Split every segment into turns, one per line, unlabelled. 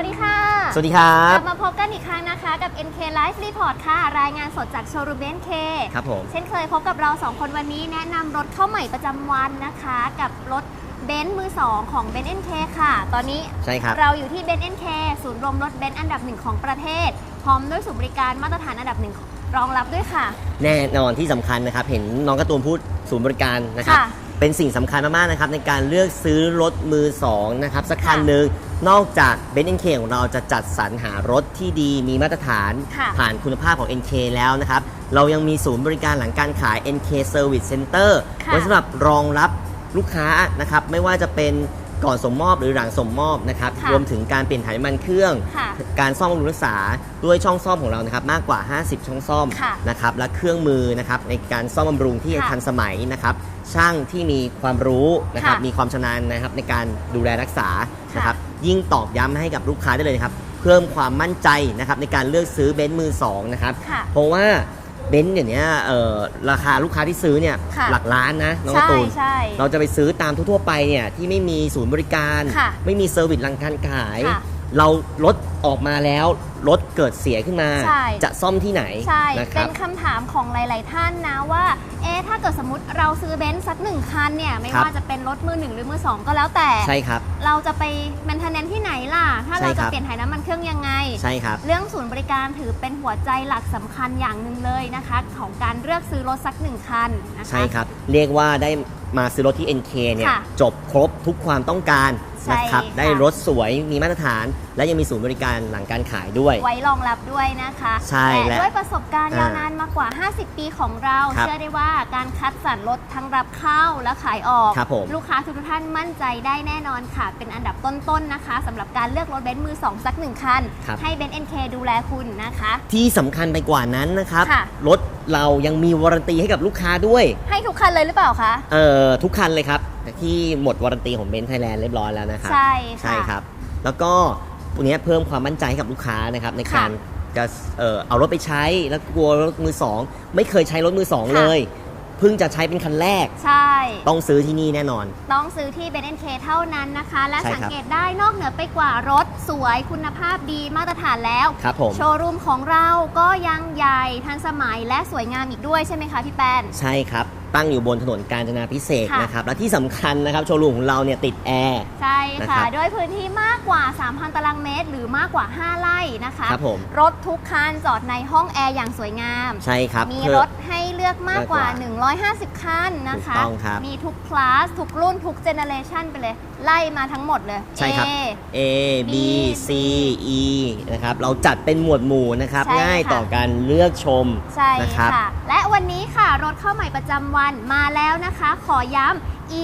วัสดีค่ะ
สวัสดีครั
ก
บ
ลับมาพบกันอีกครั้งนะคะกับ NK Live Report ค่ะ รายงานสดจากโชว์รูมเบนเค
ครับผม
เช่นเคยพบกับเรา 2 คนวันนี้แนะนำรถเข้าใหม่ประจำวันนะคะ กับรถเบนซ์มือ 2 ของเบนซ์เอ็นเคค่ะ ตอนนี้
ใช่ครับ
เราอยู่ที่เบนซ์เอ็นเคศูนย์รวมรถเบนซ์อันดับหนึ่งของประเทศ พร้อมด้วยศูนย์บริการมาตรฐานอันดับหนึ่งรองรับด้วยค่ะ
แน่นอนที่สำคัญนะครับ เห็นน้องการ์ตูนพูดศูนย์บริการนะครับ
ค่ะ
เป็นสิ่งสำคัญมากๆนะครับในการเลือกซื้อรถมือ2นะครับสักคัน
ค่ะ
หนึ่ง นอกจากเบนซ์เอ็นเคของเราจะจัดสรรหารถที่ดีมีมาตรฐาน
ค่ะ
ผ่านคุณภาพของ NK แล้วนะครับ เรายังมีศูนย์บริการหลังการขาย NK Service Center
ค่ะ
ไว้สำหรับรองรับลูกค้านะครับ ไม่ว่าจะเป็นก่อนสมมอบหรือหลังสมมอบนะครับ
ค่ะ
รวมถึงการเปลี่ยนถ่ายน้ำมันเครื่อง
ค่ะ
การซ่อมบำรุงรักษาด้วยช่องซ่อมของเรานะครับมากกว่า 50 ช่องซ่อม
ค่ะ
นะครับและเครื่องมือนะครับในการซ่อมบำรุงที่
ค่ะ
ทันสมัยนะครับ ช่างที่มีความรู้นะครับ
ค่ะ
มีความชำนาญนะครับในการดูแลรักษา
ค่ะ
นะครับ ยิ่งตอกย้ำให้กับลูกค้าได้เลยนะครับ เพิ่มความมั่นใจนะครับในการเลือกซื้อเบนซ์มือสองนะครับ
ค่ะ
เพราะว่าเบนซ์เดี๋ยวนี้เอ่อราคาลูกค้าที่ซื้อเนี่ย
ค่ะ
หลักล้านนะน้อง
ใช่
การ์ตูน
ใช่
เราจะไปซื้อตามทั่วๆไปเนี่ยที่ไม่มีศูนย์บริการ
ค่ะ
ไม่มีเซอร์วิสหลังการขาย
ค่ะ
เรารถออกมาแล้วรถเกิดเสียขึ้นมา
ใช่
จะซ่อมที่ไหน
ใช่
นะค
เป็
รับ
นคำถามของหลาย ๆ ท่านนะว่า เอ๊ะ ถ้าเกิดสมมติเราซื้อเบนซ์สักหนึ่งคันเนี่ย ไม่
ครับ
ว่าจะเป็นรถมือหนึ่งหรือมือสองก็แล้วแต่
ใช่ครับ
เราจะไปแมนเทนเนนที่ไหนล่ะ ถ้า
ใช่
เรา
ค
จะ
รับ
เปลี่ยนถ่ายน้ำมันเครื่องยังไง
ใช่ครับ
เรื่องศูนย์บริการถือเป็นหัวใจหลักสำคัญอย่างหนึ่งเลยนะคะ ของการเลือกซื้อรถสักหนึ่งคันนะคะ
ใช่ครับ เรียกว่าได้มาซื้อรถที่ NK เนี่ย
ค่ะ
จบครบทุกความต้องการ
ใช่
นะครับ
ค่ะ
ได้รถสวยมีมาตรฐานและยังมีศูนย์บริการหลังการขายด้วย
ไว้รองรับด้วยนะคะ
ใช่
แต่
และ
ด้วยประสบการณ์
อ่าย
ยาวนานมากกว่า 50 ปีของเรา
ครับ
เชื่อได้ว่าการคัดสรรรถทั้งรับเข้าและขายออก
ครับผม
ลูกค้าทุกท่านมั่นใจได้แน่นอนค่ะ เป็นอันดับต้นๆนะคะสำหรับการเลือกรถเบนซ์มือ 2 สักหนึ่งคัน
ครับ
ให้เบนซ์เอ็นเคดูแลคุณนะคะ
ที่สำคัญไปกว่านั้นนะครับ
ค่ะ
รถเรายังมีวารันตีให้กับลูกค้าด้วย
ให้ทุกคันเลยหรือเปล่าคะ
เอ่อทุกคันเลยครับ ที่หมดวารันตีของเบนซ์ไทยแลนด์เรียบร้อยแล้วนะครับ
ใช่ค่ะ
ใช่ครับ แล้วก็ ตัวเนี้ยเพิ่มความมั่นใจให้กับลูกค้านะครับในการจะเอ่อเอารถไปใช้แล้วกลัวรถมือสองไม่เคยใช้รถมือสอง
ค่ะ
เลยเพิ่งจะใช้เป็นคันแรก
ใช่
ต้องซื้อที่นี่แน่นอน
ต้องซื้อที่เบนซ์เคเท่านั้นนะคะ และ
ใช่
สัง
ครับ
เกตได้นอกเหนือไปกว่ารถสวยคุณภาพดีมาตรฐานแล้ว
ครับผม
โชว์รูมของเราก็ยังใหญ่ทันสมัยและสวยงามอีกด้วยใช่ไหมคะพี่แป้น
ใช่ครับ ตั้งอยู่บนถนนกาญจนาพิเศษก
ค่ะ
นะครับ และที่สำคัญนะครับ โชว์รูมของเราเนี่ยติดแอร์
ใช่
นะ
ค่ะ
ครับ
ด้วยพื้นที่มากกว่า 3,000 ตารางเมตร หรือมากกว่า 5 ไร่นะคะ
ครับผม
รถทุกคันจอดในห้องแอร์อย่างสวยงาม
ใช่ครับ
มี
เพื่อ
รถให้เลือกมากกว่า
มากกว่า
150 คันนะคะ
ถูกต้องครับ
มีทุกคลาส ทุกรุ่น ทุกเจเนเรชันไปเลย ไล่มาทั้งหมดเลย
ใช่ครับ
A
A B
B
C E นะครับ เราจัดเป็นหมวดหมู่นะครับ
ใช่
ง่าย
ค่ะ
ต่อการเลือกชม
ใช่
นะครับ
ค่ะ และวันนี้ค่ะรถเข้าใหม่ประจำวันมาแล้วนะคะ ขอย้ำ e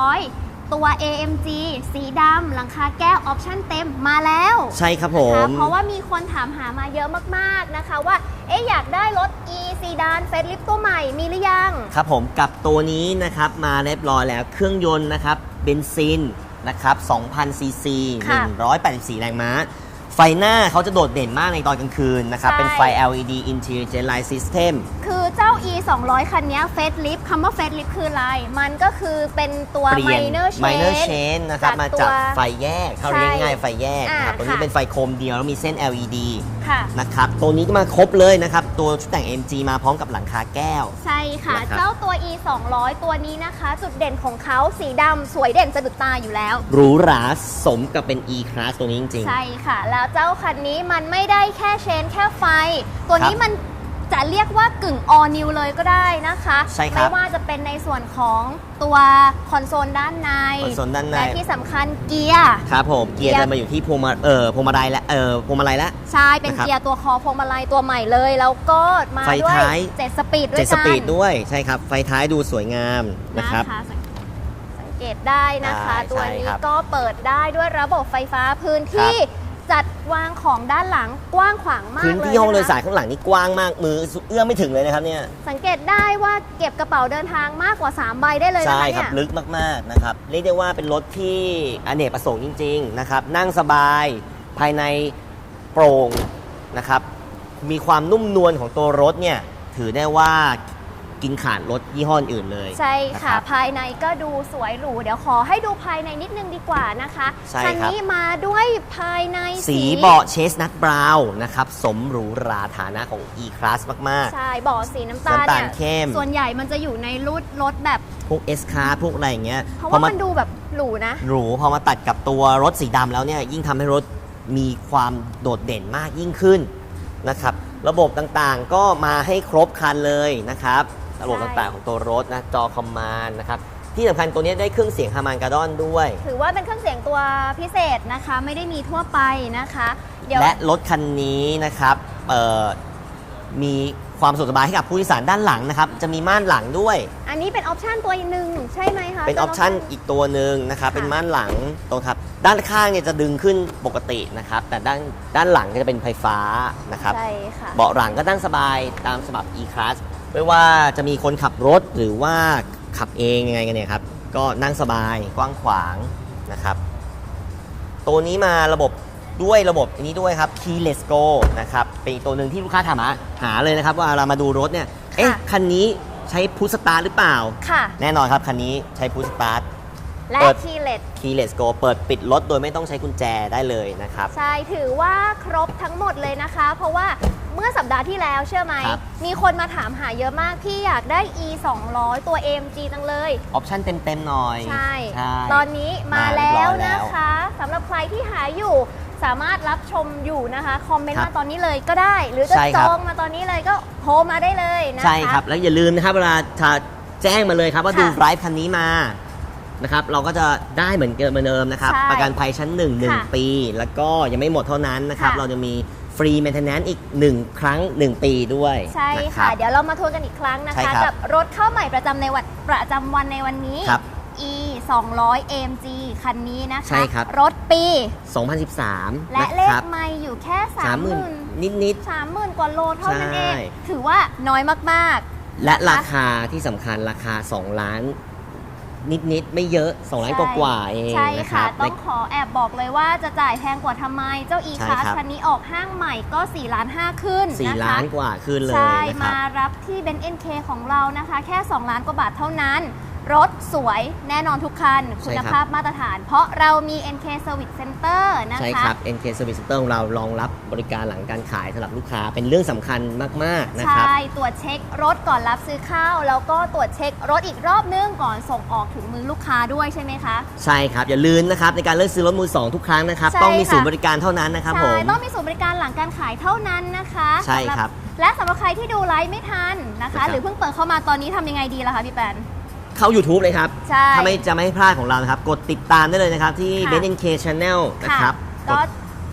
200ตัว AMG สีดำหลังคาแก้วออปชั่นเต็มมาแล้ว
ใช่ครับผ
นะคะ
ม
เพราะว่ามีคนถามหามาเยอะมากๆนะคะว่า เอ๊ะอยากได้รถ e ซีดานเฟสลิฟตัวใหม่มีหรือยัง
ครับผมกับตัวนี้นะครับมาเรียบร้อยแล้วเครื่องยนต์นะครับ เบนซินนะครับ2,000ซีซี
ค่ะ
184 แรงม้า ไฟหน้าเขาจะโดดเด่นมากในตอนกลางคืนนะครับ
ใช่
เป็นไฟ LED Intelligent Light System
คือเจ้า e 200คันนี้เฟสลิฟคำว่าเฟสลิฟคืออะไร มันก็คือเป็นตัว
เปลี่ยน
minor change
minor change นะครับ
จาก
มา
ตัว
จากไฟแยกเขา
ใช่
เรียกง่ายๆไฟแยกนะครับ
อ่า
ตัวนี้
ค่ะ
เป็นไฟโคมเดียวแล้วมีเส้น LED
ค่ะ
นะครับ ตัวนี้ก็มาครบเลยนะครับ ตัวชุดแต่ง MG มาพร้อมกับหลังคาแก้ว
ใช่ค่ะ
นะครับ
เจ้าตัว e 200ตัวนี้นะคะ จุดเด่นของเขาสีดำสวยเด่นสะดุดตาอยู่แล้ว
หรูหราสมกับเป็น E Class ตัวนี้จริง
ใช่ค่ะ แล้วเจ้าคันนี้มันไม่ได้แค่เชนแค่ไฟ ตัวนี้
ครับ
มัน จะเรียกว่ากึ่งออนิวเลยก็ได้นะคะ
ใช่ครับ
ไม่ว่าจะเป็นในส่วนของตัวคอนโซลด้านใน
คอนโซลด้านใน
และที่สำคัญเกียร์
ๆครับผมเกียร์
เกียร์
จะมาอยู่ที่พวงมาเอ่อพวงมาลัยและเอ่อพวงมาลัยและ
ใช่เป็น
นะครับ
เกียร์ตัวคอพวงมาลัยตัวใหม่เลย แล้วก็มา
ไฟ
ด้วย
ท้าย
7สปีดด้ว
เจ็
ย
ด
กั
ส
น
ปีดด้วยใช่ครับ ไฟท้ายดูสวยงามนะครับ
นะคะสังสังเกตได้นะคะ
ใช่
ตัว
ใช่
นี้
ครับ
ก็เปิดได้ด้วยระบบไฟฟ้าพื้นที่ จัดวางของด้านหลังกว้างขวางมาก
พื้น
เลย
ที่ห้องโดย
นะคะ
สารข้างหลังนี่กว้างมากมือเอื้อมไม่ถึงเลยนะครับเนี่ย
สังเกตได้ว่าเก็บกระเป๋าเดินทางมากกว่า 3 ใบได้เลยนะ
ใช่
คะ
ครั
เนี่
บ
ย
ลึกมากๆนะครับเรียกได้ว่าเป็นรถที่อเนกประสงค์จริง ๆนะครับ นั่งสบายภายในโปร่งนะครับ มีความนุ่มนวลของตัวรถเนี่ยถือได้ว่า กินขาดรถยี่ห้ออื่นเลย
ใช่ค่ะ
นรับ
ภายในก็ดูสวยหรู เดี๋ยวขอให้ดูภายในนิดนึงดีกว่านะคะ
ใช่
คั
ครับ
นี้มาด้วยภายใน
สีเบาะเชสนัทบราวน์นะครับสมหรูหราฐานะของ E-Class มาก
ใช่เบาะสีน้ำตาล
น้ำตาล
เนี่ย
เข้ม
ส่วนใหญ่มันจะอยู่ในรุ่นรถแบบ
ๆ พวก S Class พวกอะไรอย่างเงี้ย
เพราะ
พอ
ว่า
มา
มันดูแบบหรูนะ
หรูพอมาตัดกับตัวรถสีดำแล้วเนี่ยยิ่งทำให้รถมีความโดดเด่นมากยิ่งขึ้นนะครับ ระบบต่างๆก็มาให้ครบครันเลยนะครับ ระบบ
ใช่
ต่างๆของตัวรถนะจอคอมมานด์นะครับที่สำคัญตัวนี้ได้เครื่องเสียงฮามานการ์ดอนด้วย
ถือว่าเป็นเครื่องเสียงตัวพิเศษนะคะ ไม่ได้มีทั่วไปนะคะ เดี๋ยว
และรถคันนี้นะครับเอ่อมีความสะดวกสบายให้กับผู้โดยสารด้านหลังนะครับจะมีม่านหลังด้วย
อันนี้เป็นออปชันตัวหนึ่งใช่ไหมคะ
เป็นออปชันอีกตัวหนึ่งนะครับ
ค่ะ
เป็นม่านหลังตรงครับด้านข้างเนี่ยจะดึงขึ้นปกตินะครับ แต่ด้านด้านหลังก็จะเป็นไฟฟ้านะครับ
ใช่ค่ะ
เบาะหลังก็นั่งสบายตามฉบับ E-Class ไม่ว่าจะมีคนขับรถหรือว่าขับเองยังไงกันเนี่ยครับ ก็นั่งสบายกว้างขวางนะครับ ตัวนี้มาระบบด้วยระบบอันนี้ด้วยครับ Keyless Go นะครับ เป็นอีกตัวหนึ่งที่ลูกค้าถามหาหาเลยนะครับ ว่าเรามาดูรถเนี่ย เอ๊ะ
ค่ะ
คันนี้ใช้พุทสตาร์หรือเปล่า
ค่ะ
แน่นอนครับ คันนี้ใช้พุทสตาร์
และ
เปิด
คีย์เลส
Keyless Go เปิดปิดรถโดยไม่ต้องใช้กุญแจได้เลยนะครับ
ใช่ ถือว่าครบทั้งหมดเลยนะคะ เพราะว่า เมื่อสัปดาห์ที่แล้วเชื่อไหม
ครับ
มีคนมาถามหาเยอะมาก พี่อยากได้ e 2 0 0ตัว AMG จังเลย
ออปชั่นเต็ม ๆ หน่อย
ใช่
ใช่
ตอนนี้มา
มาเรียบ
แล้
ร้
ว
อยแล้ว
นะคะสำหรับใครที่หาอยู่สามารถรับชมอยู่นะคะ คอมเมนต์
ครับ
มาตอนนี้เลยก็ได้ หรือจะ
ใช่
จ
ครับ
องมาตอนนี้เลยก็โทรมาได้เลยนะคะ
ใช่ครับ แล้วอย่าลืมนะครับเวลาจะแจ้งมาเลยครับว่า
ค่ะ
ดูไลฟ์คันนี้มานะครับเราก็จะได้เหมือนเดิมเหมือนเดิมนะครับ
ใช่
ประกันภัยชั้น 1
ค่ะ
1 ปี แล้วก็ยังไม่หมดเท่านั้นนะครับ
ค่ะ
เราจะมี ฟรี maintenance อีก 1 ครั้ง 1 ปีด้วย
ใช่
น
ค่ะ
รับ
เดี๋ยวเรามาทวนกันอีกครั้งนะ
ใช่
คะ
ครับ
กับรถเข้าใหม่ประจำในวันประจำวันในวันนี้
ครับ
e 200 AMG คันนี้นะคะ
ใช่ครับ
รถปี
2013
และ
นะ
เล
ค
ข
รับ
ไม่อยู่แค่
สามหมื่น
30,000
นิด
30,000กว่าโลเท่านั้นเอง
ใช่
ถือว่าน้อยมาก
ๆ และราคาที่สำคัญราคา 2 ล้าน นิดๆ ไม่เยอะ2ล้านกว่าๆเอง
ใช่
นะค
ค่ะ
รับ
ต้องขอแอบบอกเลยว่าจะจ่ายแพงกว่าทำไม เจ้า e
ใช่
class
ครับ
คันนี้ออกห้างใหม่ก็4ล้าน5ขึ้น
สี่
นะคะ
ล้านกว่าขึ้นเลย
ใช่
นะครับ
มารับที่เบนซ์ NK ของเรานะคะ แค่ 2 ล้านกว่าบาทเท่านั้น รถสวยแน่นอนทุกคัน
ใช่
คุณ
ครับ
ภาพมาตรฐาน เพราะเรามี NK Service Center นะคะ
ใช่ครับ NK Service Center ของเรารองรับบริการหลังการขายสำหรับลูกค้าเป็นเรื่องสำคัญมาก ๆ นะครับ
ใช่ ตรวจเช็ครถก่อนรับซื้อข้าว แล้วก็ตรวจเช็ครถอีกรอบนึงก่อนส่งออกถึงมือลูกค้าด้วยใช่ไหมคะ
ใช่ครับ อย่าลืมนะครับ ในการเลือกซื้อรถมือสองทุกครั้งนะครับ
ใช่
ต้องมี
ค่ะ
ศูนย์บริการเท่านั้นนะครับผ
ใช่
ม
ต้องมีศูนย์บริการหลังการขายเท่านั้นนะคะ
ใช่
สำห
ครับ
และสำหรับใครที่ดูไลฟ์ไม่ทันนะ
ครั
คะ
บ
หรือเพิ่งเปิดเข้ามาตอนนี้ทำยังไงดีล่ะคะพี่แปน
เข้า YouTube เลยครับ
ใช่
ถ้าไม่จะไม่ให้พลาดของเรานะครับ กดติดตามได้เลยนะครับ ที่
ค่ะ
b e n n k Channel นะครับ
ก็
กด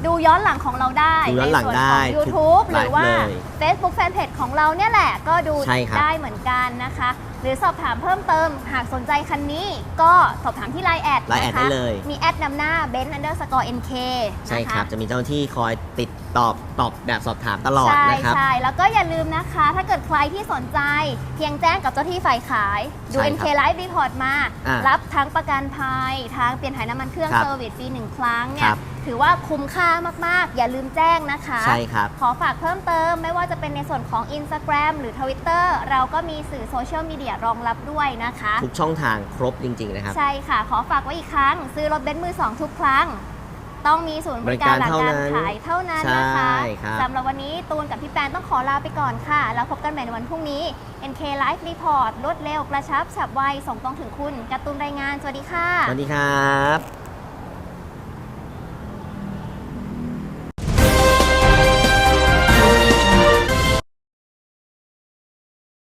ดูย้อนหลังของเราได้
ดูย้อนหลัง
ในส่ว
ได้
ของ YouTube
ทุก
หรือว่า
ไลฟ์เลย
Facebook Fanpage ของเราเนี่ยแหละก็ดู
ใช่ครับ
ได้เหมือนกันนะคะ หรือสอบถามเพิ่มเติม หากสนใจคันนี้ก็สอบถามที่ Line แอด
Line แอดได้เลย
มีแอดนำหน้า b e n z underscore nk
ใช่
นะะ
ครับ จะมีเจ้าหน้าที่คอยติดตอบตอบแบบสอบถามตลอด
ใช่
นะครับ
ใช่แล้วก็อย่าลืมนะคะ ถ้าเกิดใครที่สนใจ เพียงแจ้งกับเจ้าที่ฝ่ายขาย ดู
ใช่ครับ
NK Live Report มา
อ่า
รับทั้งประกันภัยทั้งเปลี่ยนถ่ายน้ำมันเครื่อง
ครับ
เซอร์วิสฟรีหนึ่งครั้งเนี่
ค
ย
รับ
ถือว่าคุ้มค่ามากๆ อย่าลืมแจ้งนะคะ
ใช่ครับ
ขอฝากเพิ่มเติมไม่ว่าจะเป็นในส่วนของ Instagram หรือ Twitter เราก็มีสื่อโซเชียลมีเดียรองรับด้วยนะคะ
ทุกช่องทางครบจริง ๆ นะครับ
ใช่ค่ะ ขอฝากไว้อีกครั้ง ซื้อรถเบนซ์มือสองทุกครั้ง ต้องมีศูนย์บริการหลังการขายเท่านั้นนะคะ
ใช่ครับ
สำหรับวันนี้ตูนกับพี่แปนต้องขอลาไปก่อนค่ะ แล้วพบกันใหม่ในวันพรุ่งนี้ NK Live Report รวดเร็วกระชับฉับไวส่งตรงถึงคุณการ์ตูนรายงานสวัสดีค่ะ
สวัสดีครับ